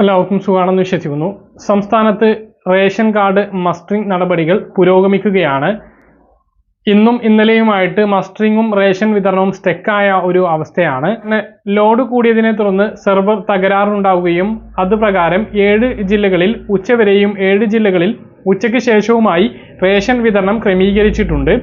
എല്ലാവർക്കും സുഖമാണെന്ന് വിശ്വസിക്കുന്നു. സംസ്ഥാനത്ത് റേഷൻ കാർഡ് മസ്റ്ററിംഗ് നടപടികൾ പുരോഗമിക്കുകയാണ്. ഇന്നും ഇന്നലെയുമായിട്ട് മസ്റ്ററിങ്ങും റേഷൻ വിതരണവും സ്റ്റെക്കായ ഒരു അവസ്ഥയാണ്. ലോഡ് കൂടിയതിനെ തുടർന്ന് സെർവർ തകരാറുണ്ടാവുകയും അതുപ്രകാരം ഏഴ് ജില്ലകളിൽ ഉച്ചവരെയും ഏഴ് ജില്ലകളിൽ ഉച്ചയ്ക്ക് ശേഷവുമായി റേഷൻ വിതരണം ക്രമീകരിച്ചിട്ടുണ്ട്.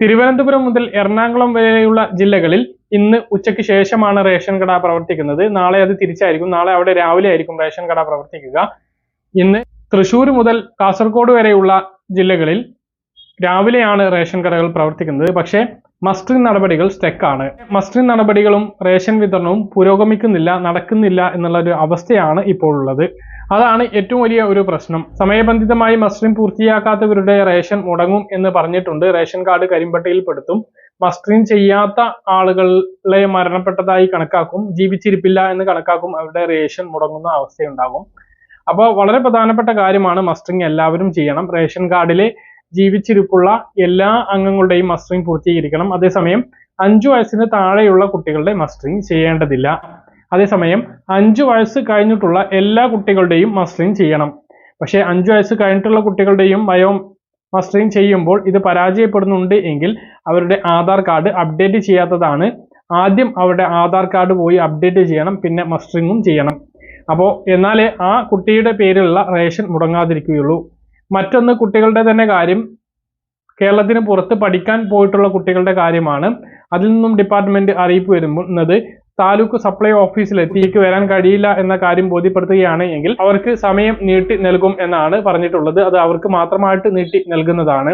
തിരുവനന്തപുരം മുതൽ എറണാകുളം വരെയുള്ള ജില്ലകളിൽ ഇന്ന് ഉച്ചയ്ക്ക് ശേഷമാണ് റേഷൻ കട പ്രവർത്തിക്കുന്നത്. നാളെ അത് തിരിച്ചായിരിക്കും. നാളെ അവിടെ രാവിലെ ആയിരിക്കും റേഷൻ കട പ്രവർത്തിക്കുക. ഇന്ന് തൃശ്ശൂർ മുതൽ കാസർഗോഡ് വരെയുള്ള ജില്ലകളിൽ രാവിലെയാണ് റേഷൻ കടകൾ പ്രവർത്തിക്കുന്നത്. പക്ഷേ മസ്റ്ററിംഗ് നടപടികൾ സ്റ്റെക്കാണ് മസ്റ്ററിംഗ് നടപടികളും റേഷൻ വിതരണവും പുരോഗമിക്കുന്നില്ല നടക്കുന്നില്ല എന്നുള്ള ഒരു അവസ്ഥയാണ് ഇപ്പോൾ ഉള്ളത്. അതാണ് ഏറ്റവും വലിയ ഒരു പ്രശ്നം. സമയബന്ധിതമായി മസ്റ്ററിംഗ് പൂർത്തിയാക്കാത്തവരുടെ റേഷൻ മുടങ്ങും എന്ന് പറഞ്ഞിട്ടുണ്ട്. റേഷൻ കാർഡ് കരിമ്പട്ടയിൽ പെടുത്തും മസ്റ്ററിംഗ് ചെയ്യാത്ത ആളുകളെ മരണപ്പെട്ടതായി കണക്കാക്കും ജീവിച്ചിരിപ്പില്ല എന്ന് കണക്കാക്കും അവരുടെ റേഷൻ മുടങ്ങുന്ന അവസ്ഥയുണ്ടാകും. അപ്പോൾ വളരെ പ്രധാനപ്പെട്ട കാര്യമാണ് മസ്റ്ററിംഗ് എല്ലാവരും ചെയ്യണം. റേഷൻ കാർഡിലെ ജീവിച്ചിരിപ്പുള്ള എല്ലാ അംഗങ്ങളുടെയും മസ്റ്ററിംഗ് പൂർത്തീകരിക്കണം. അതേസമയം അഞ്ചു വയസ്സിന് താഴെയുള്ള കുട്ടികളുടെ മസ്റ്ററിംഗ് ചെയ്യേണ്ടതില്ല. അതേസമയം അഞ്ചു വയസ്സ് കഴിഞ്ഞിട്ടുള്ള എല്ലാ കുട്ടികളുടെയും മസ്റ്ററിംഗ് ചെയ്യണം. പക്ഷേ അഞ്ചു വയസ്സ് കഴിഞ്ഞിട്ടുള്ള കുട്ടികളുടെയും ബയോ മസ്റ്ററിംഗ് ചെയ്യുമ്പോൾ ഇത് പരാജയപ്പെടുന്നുണ്ട് എങ്കിൽ അവരുടെ ആധാർ കാർഡ് അപ്ഡേറ്റ് ചെയ്യാത്തതാണ്. ആദ്യം അവരുടെ ആധാർ കാർഡ് പോയി അപ്ഡേറ്റ് ചെയ്യണം പിന്നെ മസ്റ്ററിങ്ങും ചെയ്യണം. അപ്പോൾ എന്നാലേ ആ കുട്ടിയുടെ പേരിലുള്ള റേഷൻ മുടങ്ങാതിരിക്കുകയുള്ളൂ. മറ്റൊന്ന് കുട്ടികളുടെ തന്നെ കാര്യം. കേരളത്തിന് പുറത്ത് പഠിക്കാൻ പോയിട്ടുള്ള കുട്ടികളുടെ കാര്യമാണ്. അതിൽ നിന്നും ഡിപ്പാർട്ട്മെന്റ് അറിയിപ്പ് വരുന്നത്. താലൂക്ക് സപ്ലൈ ഓഫീസിൽ എത്തിയേക്ക് വരാൻ കഴിയില്ല എന്ന കാര്യം ബോധ്യപ്പെടുത്തുകയാണ് എങ്കിൽ അവർക്ക് സമയം നീട്ടി നൽകും എന്നാണ് പറഞ്ഞിട്ടുള്ളത്. അത് അവർക്ക് മാത്രമായിട്ട് നീട്ടി നൽകുന്നതാണ്.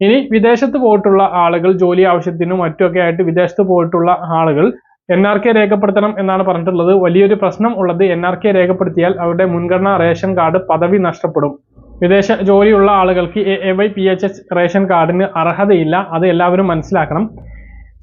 ഇനി വിദേശത്ത് പോയിട്ടുള്ള ആളുകൾ ജോലി ആവശ്യത്തിനും മറ്റുമൊക്കെ ആയിട്ട് വിദേശത്ത് പോയിട്ടുള്ള ആളുകൾ എൻ ആർ കെ രേഖപ്പെടുത്തണം എന്നാണ് പറഞ്ഞിട്ടുള്ളത്. വലിയൊരു പ്രശ്നം ഉള്ളത് എൻ ആർ കെ രേഖപ്പെടുത്തിയാൽ അവരുടെ മുൻഗണനാ റേഷൻ കാർഡ് പദവി നഷ്ടപ്പെടും. വിദേശ ജോലിയുള്ള ആളുകൾക്ക് A Y P H S ration കാർഡിന് അർഹതയില്ല. അത് എല്ലാവരും മനസ്സിലാക്കണം.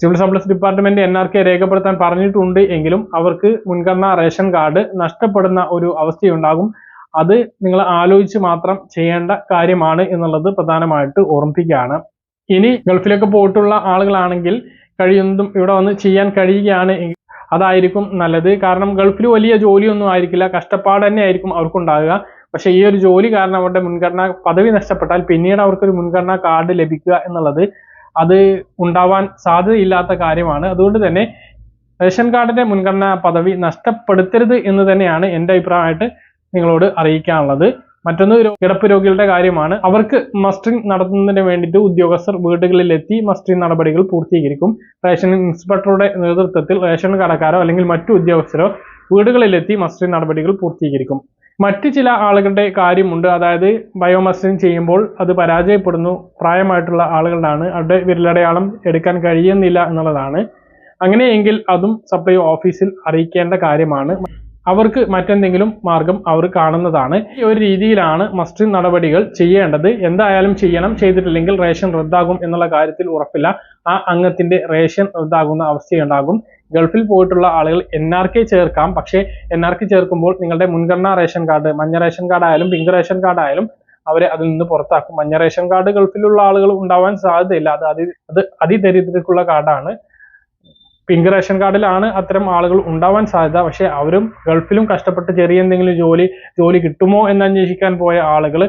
Civil supplies department N R K രേഖപ്പെടുത്താൻ പറഞ്ഞിട്ടുണ്ട് എങ്കിലും അവർക്ക് മുൻഗണനാ റേഷൻ കാർഡ് നഷ്ടപ്പെടുന്ന ഒരു അവസ്ഥയുണ്ടാകും. അത് നിങ്ങൾ ആലോചിച്ച് മാത്രം ചെയ്യേണ്ട കാര്യമാണ് എന്നുള്ളത് പ്രധാനമായിട്ട് ഓർമ്മിപ്പിക്കുകയാണ്. ഇനി ഗൾഫിലൊക്കെ പോയിട്ടുള്ള ആളുകളാണെങ്കിൽ കഴിയുന്നതും ഇവിടെ വന്ന് ചെയ്യാൻ കഴിയുകയാണ് അതായിരിക്കും നല്ലത്. കാരണം ഗൾഫിൽ വലിയ ജോലിയൊന്നും ആയിരിക്കില്ല. കഷ്ടപ്പാട് തന്നെ ആയിരിക്കും അവർക്കുണ്ടാകുക പക്ഷെ ഈ ഒരു ജോലി കാരണം അവരുടെ മുൻഗണനാ പദവി നഷ്ടപ്പെട്ടാൽ പിന്നീട് അവർക്കൊരു മുൻഗണനാ കാർഡ് ലഭിക്കുക എന്നുള്ളത് അത് ഉണ്ടാവാൻ സാധ്യതയില്ലാത്ത കാര്യമാണ്. അതുകൊണ്ട് തന്നെ റേഷൻ കാർഡിന്റെ മുൻഗണനാ പദവി നഷ്ടപ്പെടുത്തരുത് എന്ന് തന്നെയാണ് എന്റെ അഭിപ്രായമായിട്ട് നിങ്ങളോട് അറിയിക്കാനുള്ളത്. മറ്റൊന്ന് കിടപ്പ് രോഗികളുടെ കാര്യമാണ്. അവർക്ക് മസ്റ്ററിംഗ് നടത്തുന്നതിന് വേണ്ടിയിട്ട് ഉദ്യോഗസ്ഥർ വീടുകളിലെത്തി മസ്റ്ററിംഗ് നടപടികൾ പൂർത്തീകരിക്കും. റേഷൻ ഇൻസ്പെക്ടറുടെ നേതൃത്വത്തിൽ റേഷൻ കടക്കാരോ അല്ലെങ്കിൽ മറ്റു ഉദ്യോഗസ്ഥരോ വീടുകളിലെത്തി മസ്റ്ററിംഗ് നടപടികൾ പൂർത്തീകരിക്കും. മറ്റ് ചില ആളുകളുടെ കാര്യമുണ്ട്. അതായത് ബയോമസ്റ്ററിംഗ് ചെയ്യുമ്പോൾ അത് പരാജയപ്പെടുന്നു. പ്രായമായിട്ടുള്ള ആളുകളാണ്. അവരുടെ വിരലടയാളം എടുക്കാൻ കഴിയുന്നില്ല എന്നുള്ളതാണ്. അങ്ങനെയെങ്കിൽ അതും സപ്ലൈ ഓഫീസിൽ അറിയിക്കേണ്ട കാര്യമാണ്. അവർക്ക് മറ്റെന്തെങ്കിലും മാർഗം അവർ കാണുന്നതാണ്. ഈ ഒരു രീതിയിലാണ് മസ്റ്റ് നടപടികൾ ചെയ്യേണ്ടത്. എന്തായാലും ചെയ്യണം. ചെയ്തിട്ടില്ലെങ്കിൽ റേഷൻ റദ്ദാകും എന്നുള്ള കാര്യത്തിൽ ഉറപ്പില്ല. ആ അംഗത്തിന്റെ റേഷൻ റദ്ദാകുന്ന അവസ്ഥയുണ്ടാകും. ഗൾഫിൽ പോയിട്ടുള്ള ആളുകൾ എൻ ആർ കെ ചേർക്കാം. പക്ഷേ എൻ ആർ കെ ചേർക്കുമ്പോൾ നിങ്ങളുടെ മുൻഗണനാ റേഷൻ കാർഡ് മഞ്ഞ റേഷൻ കാർഡ് ആയാലും പിങ്ക് റേഷൻ കാർഡ് ആയാലും അവരെ അതിൽ നിന്ന് പുറത്താക്കും. മഞ്ഞ റേഷൻ കാർഡ് ഗൾഫിലുള്ള ആളുകൾ ഉണ്ടാവാൻ സാധ്യതയില്ല. അത് അതി അത് അതിദരിദ്രക്കുള്ള കാർഡാണ്. പിങ്ക് റേഷൻ കാർഡിലാണ് അത്തരം ആളുകൾ ഉണ്ടാവാൻ സാധ്യത. പക്ഷേ അവരും ഗൾഫിലും കഷ്ടപ്പെട്ട് ചെറിയ എന്തെങ്കിലും ജോലി ജോലി കിട്ടുമോ എന്ന് അന്വേഷിക്കാൻ പോയ ആളുകൾ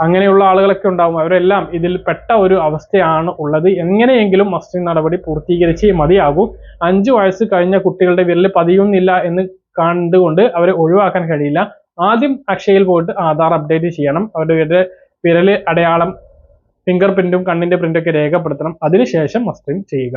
അങ്ങനെയുള്ള ആളുകളൊക്കെ ഉണ്ടാവും. അവരെല്ലാം ഇതിൽ പെട്ട ഒരു അവസ്ഥയാണ് ഉള്ളത്. എങ്ങനെയെങ്കിലും മസ്റ്റിംഗ് നടപടി പൂർത്തീകരിച്ച് മതിയാകൂ. അഞ്ചു വയസ്സ് കഴിഞ്ഞ കുട്ടികളുടെ വിരൽ പതിയുന്നില്ല എന്ന് കണ്ടുകൊണ്ട് അവരെ ഒഴിവാക്കാൻ കഴിയില്ല. ആദ്യം അക്ഷയയിൽ പോയിട്ട് ആധാർ അപ്ഡേറ്റ് ചെയ്യണം. അവരുടെ വിരൽ അടയാളം ഫിംഗർ പ്രിന്റും കണ്ണിന്റെ പ്രിന്റും ഒക്കെ രേഖപ്പെടുത്തണം. അതിനുശേഷം മസ്റ്ററിംഗ് ചെയ്യുക.